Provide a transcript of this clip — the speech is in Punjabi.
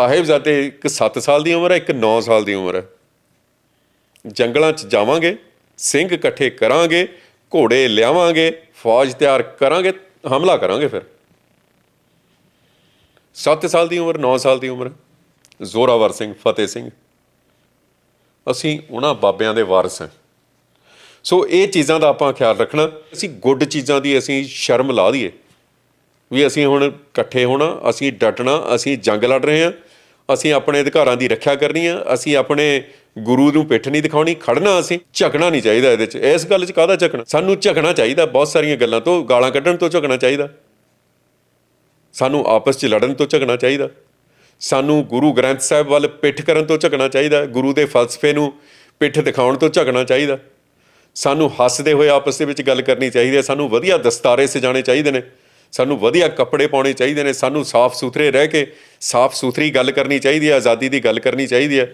ਸਾਹਿਬਜ਼ਾਦੇ ਇੱਕ 7 ਸਾਲ ਦੀ ਉਮਰ ਹੈ, ਇੱਕ 9 ਸਾਲ ਦੀ ਉਮਰ ਹੈ। ਜੰਗਲਾਂ 'ਚ ਜਾਵਾਂਗੇ, ਸਿੰਘ ਇਕੱਠੇ ਕਰਾਂਗੇ, ਘੋੜੇ ਲਿਆਵਾਂਗੇ, ਫੌਜ ਤਿਆਰ ਕਰਾਂਗੇ, ਹਮਲਾ ਕਰਾਂਗੇ ਫਿਰ। 7 ਸਾਲ ਦੀ ਉਮਰ 9 ਸਾਲ ਦੀ ਉਮਰ ਜ਼ੋਰਾਵਰ ਸਿੰਘ, ਫਤਿਹ ਸਿੰਘ। ਅਸੀਂ ਉਹਨਾਂ ਬਾਬਿਆਂ ਦੇ ਵਾਰਿਸ ਹਾਂ। ਸੋ ਇਹ ਚੀਜ਼ਾਂ ਦਾ ਆਪਾਂ ਖਿਆਲ ਰੱਖਣਾ। ਅਸੀਂ ਗੁੱਡ ਚੀਜ਼ਾਂ ਦੀ ਅਸੀਂ ਸ਼ਰਮ ਲਾ ਦਈਏ ਵੀ ਅਸੀਂ ਹੁਣ ਇਕੱਠੇ ਹੋਣਾ, ਅਸੀਂ ਡਟਣਾ, ਅਸੀਂ ਜੰਗ ਲੜ ਰਹੇ ਹਾਂ। ਅਸੀਂ ਆਪਣੇ ਅਧਿਕਾਰਾਂ ਦੀ ਰੱਖਿਆ ਕਰਨੀ ਆ, ਅਸੀਂ ਆਪਣੇ ਗੁਰੂ ਨੂੰ ਪਿੱਠ ਨਹੀਂ ਦਿਖਾਉਣੀ ਖੜਨਾ ਅਸੀਂ, ਝਕਣਾ ਨਹੀਂ ਚਾਹੀਦਾ ਇਹਦੇ 'ਚ। ਇਸ ਗੱਲ 'ਚ ਕਾਹਦਾ ਝਕਣਾ? ਸਾਨੂੰ ਝਕਣਾ ਚਾਹੀਦਾ, ਬਹੁਤ ਸਾਰੀਆਂ ਗੱਲਾਂ ਤੋਂ, ਗਾਲਾਂ ਕੱਢਣ ਤੋਂ ਝਕਣਾ ਚਾਹੀਦਾ। ਸਾਨੂੰ ਆਪਸ 'ਚ ਲੜਨ ਤੋਂ ਝਗਣਾ ਚਾਹੀਦਾ। ਸਾਨੂੰ ਗੁਰੂ ਗ੍ਰੰਥ ਸਾਹਿਬ ਵੱਲ ਪਿੱਠ ਕਰਨ ਤੋਂ ਝਕਣਾ ਚਾਹੀਦਾ, ਗੁਰੂ ਦੇ ਫਲਸਫੇ ਨੂੰ ਪਿੱਠ ਦਿਖਾਉਣ ਤੋਂ ਝਕਣਾ ਚਾਹੀਦਾ। ਸਾਨੂੰ ਹੱਸਦੇ ਹੋਏ ਆਪਸ ਦੇ ਵਿੱਚ ਗੱਲ ਕਰਨੀ ਚਾਹੀਦੀ ਹੈ, ਸਾਨੂੰ ਵਧੀਆ ਦਸਤਾਰੇ ਸਜਾਣੇ ਚਾਹੀਦੇ ਨੇ, ਸਾਨੂੰ ਵਧੀਆ ਕੱਪੜੇ ਪਾਉਣੇ ਚਾਹੀਦੇ ਨੇ, ਸਾਨੂੰ ਸਾਫ਼ ਸੁਥਰੇ ਰਹਿ ਕੇ ਸਾਫ਼ ਸੁਥਰੀ ਗੱਲ ਕਰਨੀ ਚਾਹੀਦੀ ਹੈ ਆਜ਼ਾਦੀ ਦੀ ਗੱਲ ਕਰਨੀ ਚਾਹੀਦੀ ਹੈ।